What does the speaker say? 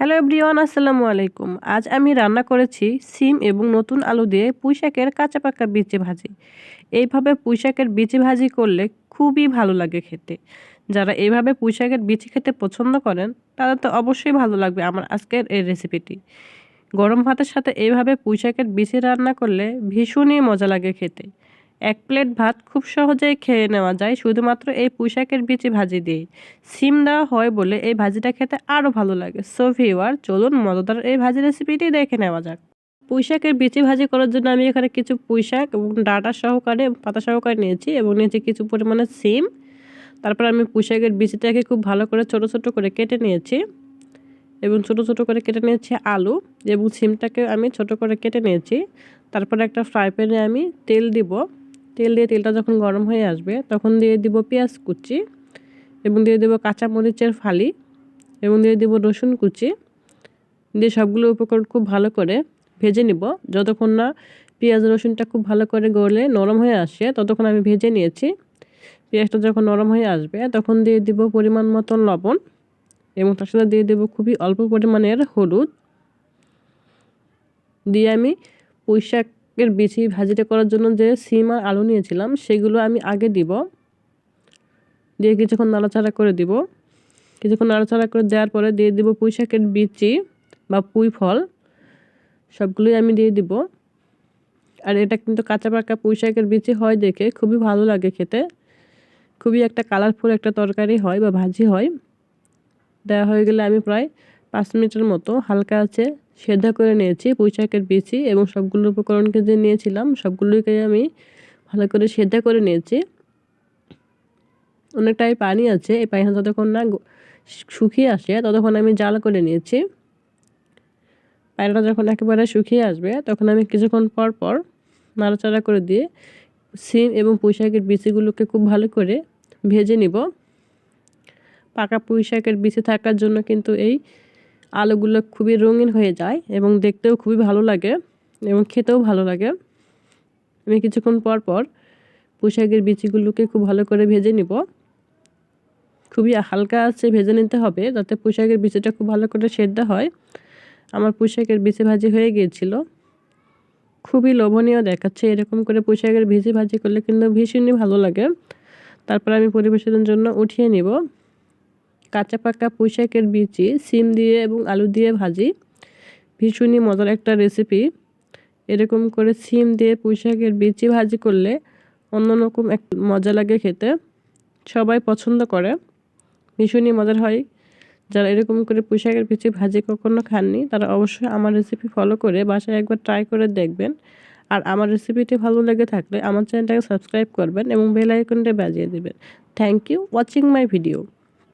Hello everyone, আসসালামু আলাইকুম। আজ আমি রান্না করেছি সিম এবং নতুন আলু দিয়ে পুঁইশাকের কাঁচা পাকা বিচি ভাজি। এইভাবে পুঁইশাকের বিচি ভাজি করলে খুবই ভালো লাগে খেতে। যারা এইভাবে পুঁইশাকের বিচি খেতে পছন্দ করেন, তাদের তো অবশ্যই ভালো লাগবে আমার আজকের এই রেসিপিটি। গরম ভাতের সাথে এইভাবে পুঁইশাকের বিচি রান্না করলে ভীষণই মজা লাগে খেতে। এক প্লেট ভাত খুব সহজেই খেয়ে নেওয়া যায়, শুধুমাত্র এই পুঁইশাকের বিচি ভাজি দিয়ে সিম দেওয়া হয় বলে এই ভাজিটা খেতে আরও ভালো লাগে। সো ভিওয়ার চলুন মজাদার এই ভাজি রেসিপিটি দেখে নেওয়া যাক। পুঁইশাকের বিচি ভাজি করার জন্য আমি এখানে কিছু পুঁইশাক এবং ডাটা সহকারে পাতা সহকারে নিয়েছি এবং নিয়েছি কিছু পরিমাণে সিম। তারপর আমি পুঁইশাকের বিচিটাকে খুব ভালো করে ছোট ছোট করে কেটে নিয়েছি এবং ছোট ছোট করে কেটে নিয়েছি আলু এবং সিমটাকে আমি ছোট করে কেটে নিয়েছি। তারপর একটা ফ্রাই প্যানে আমি তেল দিব। তেল দিয়ে তেলটা যখন গরম হয়ে আসবে, তখন দিয়ে দিব পেঁয়াজ কুচি এবং দিয়ে দেবো কাঁচামরিচের ফালি এবং দিয়ে দিব রসুন কুচি। দিয়ে সবগুলো উপকরণ খুব ভালো করে ভেজে নিব। যতক্ষণ না পেঁয়াজ, রসুনটা খুব ভালো করে গলে নরম হয়ে আসে, ততক্ষণ আমি ভেজে নিয়েছি। পেঁয়াজটা যখন নরম হয়ে আসবে, তখন দিয়ে দিব পরিমাণ মতন লবণ এবং তার সাথে দিয়ে দেবো খুবই অল্প পরিমাণের হলুদ। দিয়ে আমি পুঁই শাকের বিচি ভাজিটা করার জন্য যে সিম আর আলু নিয়েছিলাম, সেগুলো আমি আগে দিব। দিয়ে কিছুক্ষণ নাড়াচাড়া করে দিব। কিছুক্ষণ নাড়াচাড়া করে দেওয়ার পরে দিয়ে দিব পুঁই শাকের বিচি বা পুঁই ফল। সবগুলোই আমি দিয়ে দিব। আর এটা কিন্তু কাঁচা পাকা পুঁই শাকের বিচি হয় দেখে খুবই ভালো লাগে খেতে। খুবই একটা কালারফুল একটা তরকারি হয় বা ভাজি হয়। দেওয়া হয়ে গেলে আমি প্রায় পাঁচ মিনিটের মতো হালকা আছে সেদ্ধ করে নিয়েছি, পুঁই শাকের বিচি এবং সবগুলো উপকরণকে যে নিয়েছিলাম, সবগুলোকে আমি ভালো করে সেদ্ধ করে নিয়েছি। অনেকটাই পানি আছে, এই পানিটা যতক্ষণ না শুকিয়ে আসে ততক্ষণ আমি জাল করে নিয়েছি। পানিটা যখন একেবারে শুকিয়ে আসবে, তখন আমি কিছুক্ষণ পর পর নাড়াচাড়া করে দিয়ে সিম এবং পুঁই শাকের বিচিগুলোকে খুব ভালো করে ভেজে নিব। পাকা পুঁই শাকের বিচি থাকার জন্য কিন্তু এই আলুগুলো খুবই রঙিন হয়ে যায় এবং দেখতেও খুবই ভালো লাগে এবং খেতেও ভালো লাগে। আমি কিছুক্ষণ পর পর পুঁই শাকের বিচিগুলোকে খুব ভালো করে ভেজে নিব। খুবই হালকা আছে, ভেজে নিতে হবে যাতে পুঁই শাকের বিচিটা খুব ভালো করে সেদ্ধ হয়। আমার পুঁই শাকের বিচি ভাজি হয়ে গিয়েছিল। খুবই লোভনীয় দেখাচ্ছে এরকম করে পুঁই শাকের ভিজি ভাজি করলে কিন্তু ভীষণই ভালো লাগে। তারপর আমি পরিবেশনের জন্য উঠিয়ে নিব। কাঁচা পাকা পুঁইশাকের বিচি, সিম দিয়ে এবং আলু দিয়ে ভাজি। ভীষণই মজার একটা রেসিপি এরকম করে সিম দিয়ে পুঁইশাকের বিচি ভাজি করলে অন্যরকম এক মজা লাগে খেতে। সবাই পছন্দ করে। ভীষণই মজার হয়। যারা এরকম করে পুঁইশাকের বিচি ভাজি কখনো খাননি, তারা অবশ্যই আমার রেসিপি ফলো করে বাসায় একবার ট্রাই করে দেখবেন। আর আমার রেসিপিটি ভালো লেগে থাকলে আমার চ্যানেলটাকে সাবস্ক্রাইব করবেন এবং বেল আইকনটা বাজিয়ে দেবেন। Thank you watching my video